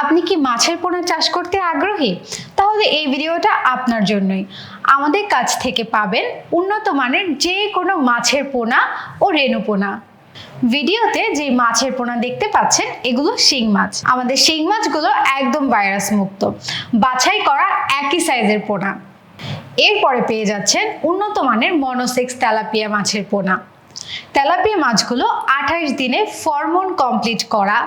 আপনি কি মাছের পোনা চাষ করতে আগ্রহী? তাহলে এই ভিডিওটা আপনার জন্যই। আমাদের কাছ থেকে পাবেন উন্নত মানের যে কোনো মাছের পোনা ও রেণু পোনা। ভিডিওতে যে মাছের পোনা দেখতে পাচ্ছেন, এগুলো শিং মাছ। আমাদের শিং মাছগুলো একদম ভাইরাস মুক্ত। বাছাই করা একই সাইজের পোনা। এরপরে পেয়ে যাচ্ছেন উন্নত মানের মনোসেক্স তেলাপিয়া মাছের পোনা। তেলাপিয়া মাছগুলো আঠাশ দিনে ফরমোন কমপ্লিট করা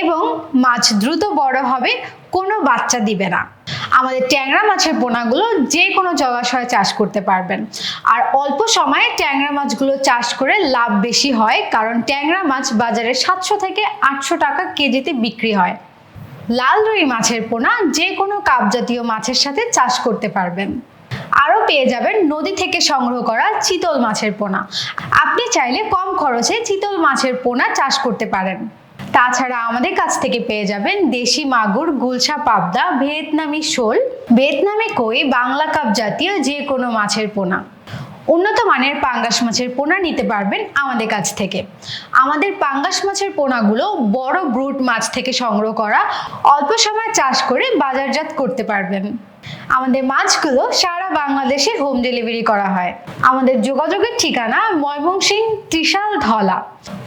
এবং মাছ দ্রুত বড় হবে, কোনো বাচ্চা দিবে না। আমাদের ট্যাংরা মাছের পোনাগুলো যে কোনো জলাশয়ে চাষ করতে পারবেন। আর অল্প সময়ে ট্যাংরা মাছগুলো চাষ করে লাভ বেশি হয়, কারণ ট্যাংরা মাছ বাজারে সাতশো থেকে আটশো টাকা কেজিতে বিক্রি হয়। লাল রুই মাছের পোনা যে কোনো কাপ জাতীয় মাছের সাথে চাষ করতে পারবেন। আরও পেয়ে যাবেন নদী থেকে সংগ্রহ করা চিতল মাছের পোনা। আপনি চাইলে কম খরচে চিতল মাছের পোনা চাষ করতে পারেন। তাছাড়া আমাদের কাছ থেকে পেয়ে যাবেন দেশি মাগুর, গুলশা পাবদা, ভিয়েতনামি শোল, ভিয়েতনামি কই, বাংলা কাপ জাতীয় যে কোনো মাছের পোনা। উন্নত মানের পাঙ্গাস মাছের পোনা নিতে পারবেন আমাদের কাছ থেকে। আমাদের পাঙ্গাস মাছের পোনাগুলো বড় ব্রুট মাছ থেকে সংগ্রহ করা, অল্প সময় চাষ করে বাজারজাত করতে পারবেন। আমাদের মাছগুলো সারা বাংলাদেশে হোম ডেলিভারি করা হয়। আমাদের যোগাযোগের ঠিকানা Mymensingh Trishal Dhala.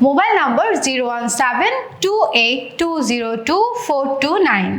Mobile number zero one seven two eight two zero two four two nine